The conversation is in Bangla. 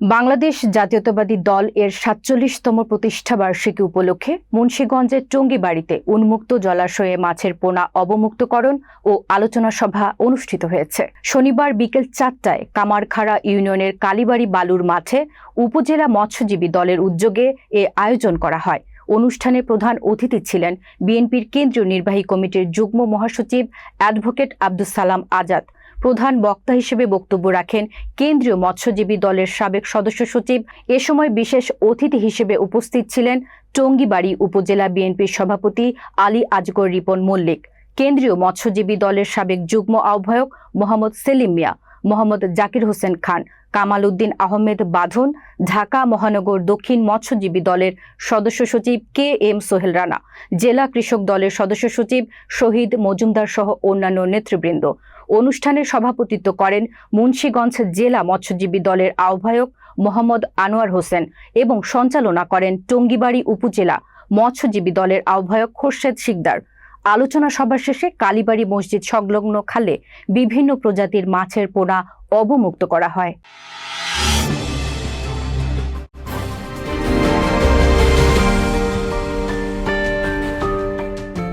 বাংলাদেশ জাতীয়তাবাদী দল এর সাতচল্লিশতম প্রতিষ্ঠা বার্ষিকী উপলক্ষে মুন্সীগঞ্জের টঙ্গিবাড়িতে উন্মুক্ত জলাশয়ে মাছের পোনা অবমুক্তকরণ ও আলোচনা সভা অনুষ্ঠিত হয়েছে। শনিবার বিকেল চারটায় কামারখাড়া ইউনিয়নের কালীবাড়ি বালুর মাঠে উপজেলা মৎস্যজীবী দলের উদ্যোগে এ আয়োজন করা হয়। অনুষ্ঠানে প্রধান অতিথি ছিলেন বিএনপির কেন্দ্রীয় নির্বাহী কমিটির যুগ্ম মহাসচিব অ্যাডভোকেট আব্দুস সালাম আজাদ। প্রধান বক্তা হিসেবে বক্তব্য রাখেন কেন্দ্রীয় মৎস্যজীবী দলের সাবেক সদস্য সচিব। এ সময় বিশেষ অতিথি হিসেবে উপস্থিত ছিলেন টঙ্গিবাড়ি উপজেলা বিএনপির সভাপতি আলী আজগর রিপন মল্লিক। কেন্দ্রীয় মৎস্যজীবী দলের সাবেক যুগ্ম আহ্বায়ক মোহাম্মদ সেলিম মিয়া মোহাম্মদ জাকির হোসেন খান, কামাল উদ্দিন আহমেদ বাঁধন, ঢাকা মহানগর দক্ষিণ মৎস্যজীবী দলের সদস্য সচিব কে এম সোহেল রানা, জেলা কৃষক দলের সদস্য সচিব শহীদ মজুমদার সহ অন্যান্য নেতৃবৃন্দ। অনুষ্ঠানে সভাপতিত্ব করেন মুন্সীগঞ্জ জেলা মৎস্যজীবী দলের আহ্বায়ক মোহাম্মদ আনোয়ার হোসেন এবং সঞ্চালনা করেন টঙ্গিবাড়ি উপজেলা মৎস্যজীবী দলের আহ্বায়ক খোরশেদ শিকদার। আলোচনা সভা শেষে কালীবাড়ি মসজিদ সংলগ্ন খালে বিভিন্ন প্রজাতির মাছের পোনা অবমুক্ত করা হয়।